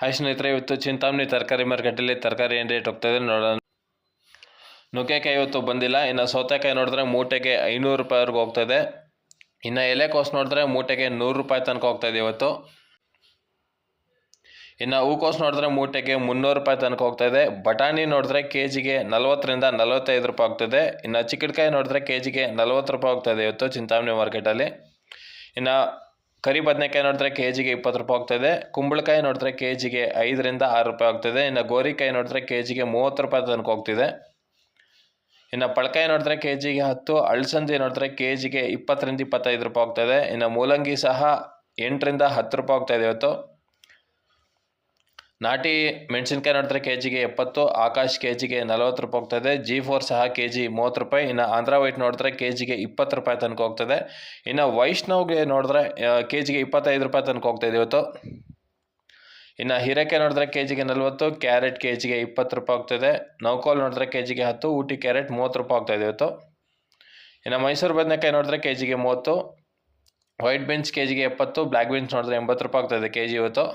Hi ಸ್ನೇಹಿತರೆ, ಇವತ್ತು ಚಿಂತಾಮಣಿ ತರಕಾರಿ ಮಾರ್ಕೆಟಲ್ಲಿ ತರಕಾರಿ ಏನು ರೇಟ್ ಹೋಗ್ತಾಯಿದೆ ನೋಡೋಣ. ನುಗ್ಗೆಕಾಯಿ ಇವತ್ತು ಬಂದಿಲ್ಲ. ಇನ್ನು ಸೌತೆಕಾಯಿ ನೋಡಿದ್ರೆ ಮೂಟೆಗೆ ಐನೂರು ರೂಪಾಯಿವರೆಗೂ ಹೋಗ್ತಾಯಿದೆ ಇನ್ನು ಎಲೆಕೋಸು ನೋಡಿದ್ರೆ ಮೂಟೆಗೆ ನೂರು ರೂಪಾಯಿ ತನಕ ಹೋಗ್ತಾಯಿದೆ ಇವತ್ತು. ಇನ್ನು ಹೂಕೋಸು ನೋಡಿದ್ರೆ ಮೂಟೆಗೆ ಮುನ್ನೂರು ರೂಪಾಯಿ ತನಕ ಹೋಗ್ತಾಯಿದೆ ಬಟಾಣಿ ನೋಡಿದ್ರೆ ಕೆ ಜಿಗೆ ನಲವತ್ತರಿಂದ ನಲವತ್ತೈದು ರೂಪಾಯಿ ಹೋಗ್ತದೆ ಇನ್ನು ಚಿಕ್ಕಡ್ಕಾಯಿ ನೋಡಿದ್ರೆ ಕೆ ಜಿಗೆ ನಲವತ್ತು ರೂಪಾಯಿ ಹೋಗ್ತಾಯಿದೆ ಇವತ್ತು ಚಿಂತಾಮಣಿ ಮಾರ್ಕೆಟಲ್ಲಿ. ಇನ್ನು ಕರಿ ಬದನೆಕಾಯಿ ನೋಡಿದ್ರೆ ಕೆ ಜಿಗೆ ಇಪ್ಪತ್ತು ರೂಪಾಯಿ ಆಗ್ತದೆ, ಕುಂಬಳಕಾಯಿ ನೋಡಿದ್ರೆ ಕೆ ಜಿಗೆ ಐದರಿಂದ ಆರು ರೂಪಾಯಿ ಆಗ್ತದೆ, ಇನ್ನು ಗೋರಿಕಾಯಿ ನೋಡಿದ್ರೆ ಕೆ ಜಿಗೆ ಮೂವತ್ತು ರೂಪಾಯಿ ತನಕ ಹೋಗ್ತಿದೆ. ಇನ್ನು ಪಳಕಾಯಿ ನೋಡಿದ್ರೆ ಕೆ ಜಿಗೆ ಹತ್ತು, ಅಳಸಂದಿ ನೋಡಿದ್ರೆ ಕೆ ಜಿಗೆ ಇಪ್ಪತ್ತರಿಂದ ಇಪ್ಪತ್ತೈದು ರೂಪಾಯಿ ಆಗ್ತದೆ, ಇನ್ನು ಮೂಲಂಗಿ ಸಹ ಎಂಟರಿಂದ ಹತ್ತು ರೂಪಾಯಿ ಹೋಗ್ತಾಯಿದೆ ಇವತ್ತು. ನಾಟಿ ಮೆಣಸಿನ್ಕಾಯಿ ನೋಡಿದ್ರೆ ಕೆ ಜಿಗೆ ಎಪ್ಪತ್ತು, ಆಕಾಶ್ ಕೆ ಜಿಗೆ ನಲವತ್ತು ರೂಪಾಯಿ ಹೋಗ್ತದೆ ಜಿ ಫೋರ್ ಸಹ ಕೆ ಜಿ ಮೂವತ್ತು ರೂಪಾಯಿ, ಇನ್ನು ಆಂಧ್ರ ವೈಟ್ ನೋಡಿದ್ರೆ ಕೆ ಜಿಗೆ ಇಪ್ಪತ್ತು ರೂಪಾಯಿ ತನಕ ಹೋಗ್ತದೆ. ಇನ್ನು ವೈಷ್ಣವ್ಗೆ ನೋಡಿದ್ರೆ ಕೆ ಜಿಗೆ ಇಪ್ಪತ್ತೈದು ರೂಪಾಯಿ ತನಕ ಹೋಗ್ತಾಯಿದೆ ಇವತ್ತು. ಇನ್ನು ಹೀರೆಕಾಯಿ ನೋಡಿದ್ರೆ ಕೆ ಜಿಗೆ ನಲವತ್ತು, ಕ್ಯಾರೆಟ್ ಕೆ ಜಿಗೆ ಇಪ್ಪತ್ತು ರೂಪಾಯಿ ಹೋಗ್ತದೆ. ನೌಕೋಲ್ ನೋಡಿದ್ರೆ ಕೆ ಜಿಗೆ ಹತ್ತು, ಊಟಿ ಕ್ಯಾರೆಟ್ ಮೂವತ್ತು ರೂಪಾಯಿ ಹೋಗ್ತಾಯಿದೆ ಇವತ್ತು. ಇನ್ನು ಮೈಸೂರು ಬದನೆಕಾಯಿ ನೋಡಿದ್ರೆ ಕೆ ಜಿಗೆ ಮೂವತ್ತು, ವೈಟ್ ಬೀನ್ಸ್ ಕೆ ಜಿಗೆ ಎಪ್ಪತ್ತು ಬ್ಲ್ಯಾಕ್ ಬೀನ್ಸ್ ನೋಡಿದ್ರೆ ಎಂಬತ್ತು ರೂಪಾಯಿ ಆಗ್ತಾಯಿದೆ ಕೆ ಜಿ ಇವತ್ತು.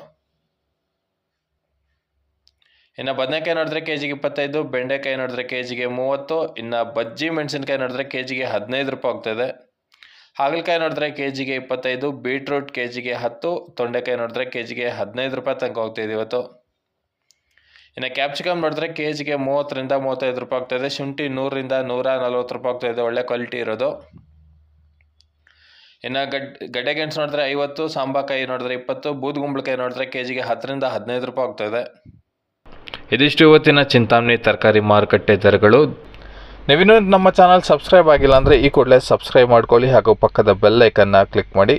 ಇನ್ನು ಬದನೆಕಾಯಿ ನೋಡಿದ್ರೆ ಕೆ ಜಿಗೆ ಇಪ್ಪತ್ತೈದು, ಬೆಂಡೆಕಾಯಿ ನೋಡಿದ್ರೆ ಕೆ ಜಿಗೆ ಮೂವತ್ತು, ಇನ್ನು ಬಜ್ಜಿ ಮೆಣಸಿನ್ಕಾಯಿ ನೋಡಿದ್ರೆ ಕೆ ಜಿಗೆ ಹದಿನೈದು ರೂಪಾಯಿ ಹೋಗ್ತಾಯಿದೆ ಹಾಗಲಕಾಯಿ ನೋಡಿದ್ರೆ ಕೆ ಜಿಗೆ ಇಪ್ಪತ್ತೈದು, ಬೀಟ್ರೂಟ್ ಕೆ ಜಿಗೆ ಹತ್ತು, ತೊಂಡೆಕಾಯಿ ನೋಡಿದ್ರೆ ಕೆ ಜಿಗೆ ಹದಿನೈದು ರೂಪಾಯಿ ತನಕ ಹೋಗ್ತಾಯಿದೆ ಇವತ್ತು. ಇನ್ನು ಕ್ಯಾಪ್ಸಿಕಮ್ ನೋಡಿದ್ರೆ ಕೆ ಜಿಗೆ ಮೂವತ್ತರಿಂದ ಮೂವತ್ತೈದು ರೂಪಾಯಿ ಆಗ್ತಾಯಿದೆ ಶುಂಠಿ ನೂರರಿಂದ ನೂರ ನಲ್ವತ್ತು ರೂಪಾಯಿ ಆಗ್ತಾಯಿದೆ ಒಳ್ಳೆ ಕ್ವಾಲಿಟಿ ಇರೋದು. ಇನ್ನು ಗಡ್ ಗಡ್ಡೆ ಗೆಣಸು ನೋಡಿದ್ರೆ ಐವತ್ತು ಸಾಂಬಾಕಾಯಿ ನೋಡಿದ್ರೆ ಇಪ್ಪತ್ತು ಬೂದ್ಗುಂಬಳಕಾಯಿ ನೋಡಿದ್ರೆ ಕೆ ಜಿಗೆ ಹತ್ತರಿಂದ ಹದಿನೈದು ರೂಪಾಯಿ ಆಗ್ತಾಯಿದೆ ಇದಿಷ್ಟು ಇವತ್ತಿನ ಚಿಂತಾಮಣಿ ತರಕಾರಿ ಮಾರುಕಟ್ಟೆ ದರಗಳು. ನೀವಿನ್ನೂ ನಮ್ಮ ಚಾನಲ್ ಸಬ್ಸ್ಕ್ರೈಬ್ ಆಗಿಲ್ಲ ಅಂದರೆ ಈ ಕೂಡಲೇ ಸಬ್ಸ್ಕ್ರೈಬ್ ಮಾಡ್ಕೊಳ್ಳಿ ಹಾಗೂ ಪಕ್ಕದ ಬೆಲ್ ಐಕನ್ನ ಕ್ಲಿಕ್ ಮಾಡಿ.